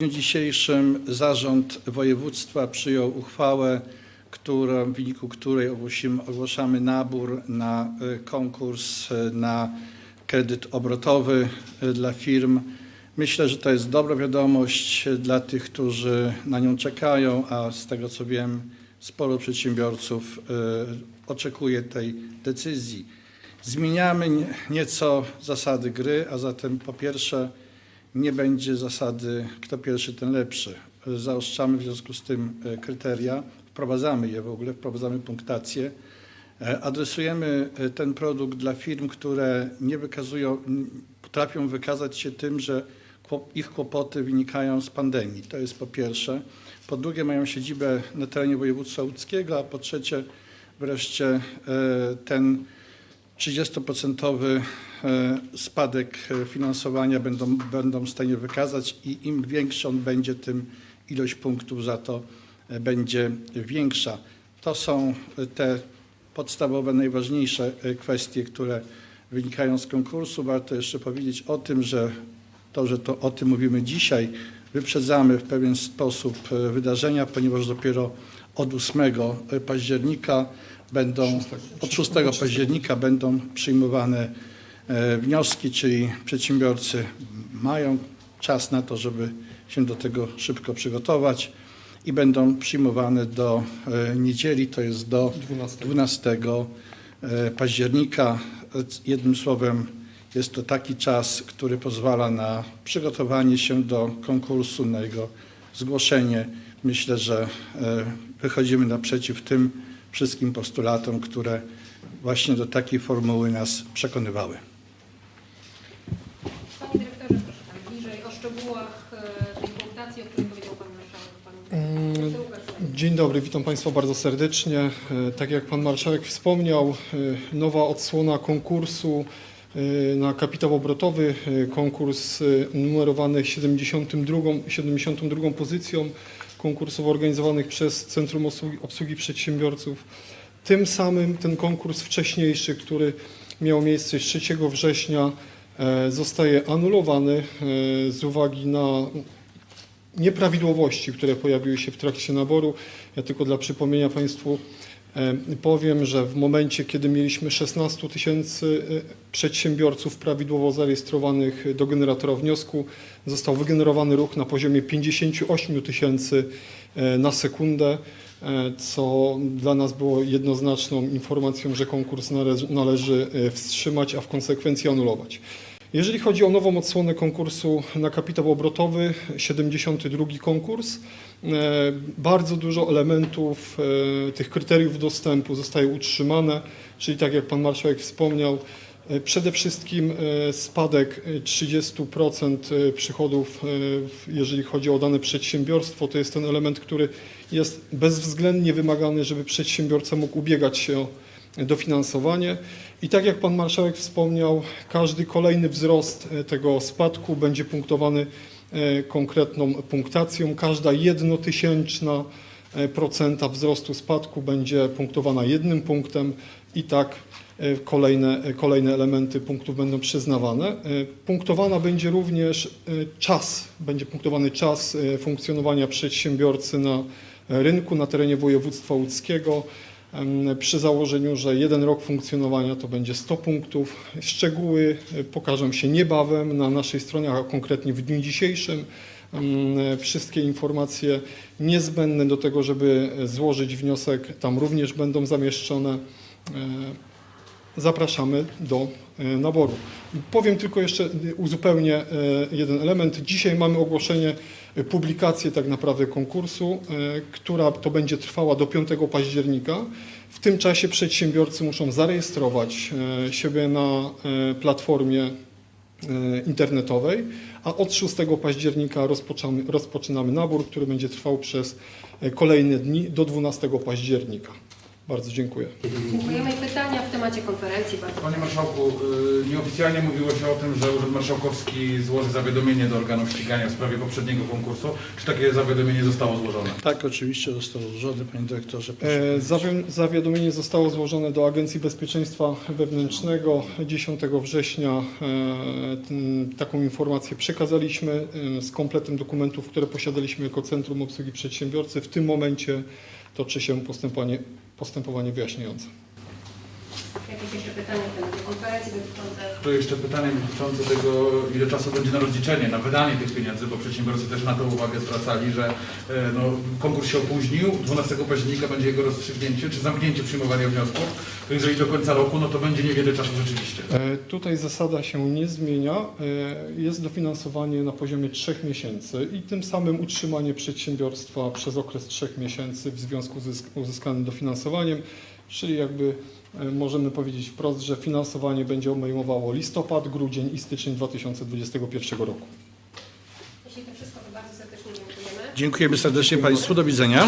dniu dzisiejszym Zarząd Województwa przyjął uchwałę, która, w wyniku której ogłosimy, ogłaszamy nabór na y, konkurs y, na kredyt obrotowy y, dla firm. Myślę, że to jest dobra wiadomość dla tych, którzy na nią czekają, a z tego co wiem, sporo przedsiębiorców oczekuje tej decyzji. Zmieniamy nie- nieco zasady gry, a zatem po pierwsze nie będzie zasady kto pierwszy, ten lepszy. Zaostrzamy w związku z tym e, kryteria, wprowadzamy je w ogóle, wprowadzamy punktację. E, Adresujemy e, ten produkt dla firm, które nie wykazują, potrafią wykazać się tym, że ich kłopoty wynikają z pandemii. To jest po pierwsze. Po drugie mają siedzibę na terenie województwa łódzkiego, a po trzecie wreszcie ten 30% e, spadek e, finansowania będą, będą w stanie wykazać i im większy on będzie, tym ilość punktów za to e, będzie większa. To są te podstawowe, najważniejsze kwestie, które wynikają z konkursu. Warto jeszcze powiedzieć o tym, że to, że to o tym mówimy dzisiaj, wyprzedzamy w pewien sposób wydarzenia, ponieważ dopiero od 8 października będą, od 6 października będą przyjmowane e, wnioski, czyli przedsiębiorcy mają czas na to, żeby się do tego szybko przygotować i będą przyjmowane do e, niedzieli, to jest do 12. 12 e, października. Jednym słowem, jest to taki czas, który pozwala na przygotowanie się do konkursu, na jego zgłoszenie. Myślę, że wychodzimy naprzeciw tym wszystkim postulatom, które właśnie do takiej formuły nas przekonywały. Panie dyrektorze, proszę tam bliżej o szczegółach e, tej punktacji, o której powiedział Pan Marszałek. Pan Mm. Dzień dobry, witam Państwa bardzo serdecznie. E, Tak jak Pan Marszałek wspomniał, e, nowa odsłona konkursu na kapitał obrotowy, konkurs numerowany 72, 72 pozycją konkursów organizowanych przez Centrum Obsługi, Przedsiębiorców. Tym samym ten konkurs wcześniejszy, który miał miejsce 3 września, e, zostaje anulowany e, z uwagi na nieprawidłowości, które pojawiły się w trakcie naboru. Ja tylko dla przypomnienia Państwu powiem, że w momencie, kiedy mieliśmy 16 tysięcy e, przedsiębiorców prawidłowo zarejestrowanych do generatora wniosku, został wygenerowany ruch na poziomie 58 tysięcy e, na sekundę, e, co dla nas było jednoznaczną informacją, że konkurs należy, e, wstrzymać, a w konsekwencji anulować. Jeżeli chodzi o nową odsłonę konkursu na kapitał obrotowy, 72 konkurs, e, bardzo dużo elementów e, tych kryteriów dostępu zostaje utrzymane, czyli tak jak Pan Marszałek wspomniał, e, przede wszystkim spadek e, 30% e, przychodów, jeżeli chodzi o dane przedsiębiorstwo, to jest ten element, który jest bezwzględnie wymagany, żeby przedsiębiorca mógł ubiegać się o dofinansowanie. I tak jak Pan Marszałek wspomniał, każdy kolejny wzrost e, tego spadku będzie punktowany e, konkretną punktacją. Każda jednotysięczna e, procenta wzrostu spadku będzie punktowana jednym punktem i tak kolejne, kolejne elementy punktów będą przyznawane. Punktowana będzie również czas, będzie punktowany czas funkcjonowania przedsiębiorcy na rynku na terenie województwa łódzkiego. Przy założeniu, że jeden rok funkcjonowania to będzie 100 punktów. Szczegóły e, pokażą się niebawem na naszej stronie, a konkretnie w dniu dzisiejszym. Wszystkie informacje niezbędne do tego, żeby e, złożyć wniosek, tam również będą zamieszczone. Zapraszamy do e, naboru. Powiem tylko jeszcze, e, uzupełnię e, jeden element. Dzisiaj mamy ogłoszenie, publikację tak naprawdę konkursu, która to będzie trwała do 5 października. W tym czasie przedsiębiorcy muszą zarejestrować siebie na platformie internetowej, a od 6 października rozpoczynamy, rozpoczynamy nabór, który będzie trwał przez kolejne dni do 12 października. Bardzo dziękuję. Dziękujemy. Pytania w temacie konferencji. Bardzo Panie Marszałku, y, nieoficjalnie mówiło się o tym, że Urząd Marszałkowski złoży zawiadomienie do organów ścigania w sprawie poprzedniego konkursu. Czy takie zawiadomienie zostało złożone? Tak, oczywiście zostało złożone, panie dyrektorze. E, zawi- Zawiadomienie zostało złożone do Agencji Bezpieczeństwa Wewnętrznego 10 września. e, ten- Taką informację przekazaliśmy e, z kompletem dokumentów, które posiadaliśmy jako Centrum Obsługi Przedsiębiorcy. W tym momencie toczy się postępowanie, postępowanie wyjaśniające. Jakieś jeszcze pytania w temacie konferencji dotyczące To jeszcze pytanie dotyczące tego, ile czasu będzie na rozliczenie, na wydanie tych pieniędzy, bo przedsiębiorcy też na to uwagę zwracali, że e, no, konkurs się opóźnił, 12 października będzie jego rozstrzygnięcie, czy zamknięcie przyjmowania wniosków. To jeżeli do końca roku, no to będzie niewiele czasu rzeczywiście. E, Tutaj zasada się nie zmienia. E, Jest dofinansowanie na poziomie 3 miesięcy i tym samym utrzymanie przedsiębiorstwa przez okres 3 miesięcy w związku z uzysk- uzyskanym dofinansowaniem, czyli jakby możemy powiedzieć wprost, że finansowanie będzie obejmowało listopad, grudzień i styczeń 2021 roku. Jeśli to wszystko, to bardzo serdecznie dziękujemy. Dziękujemy serdecznie Państwu. Do widzenia.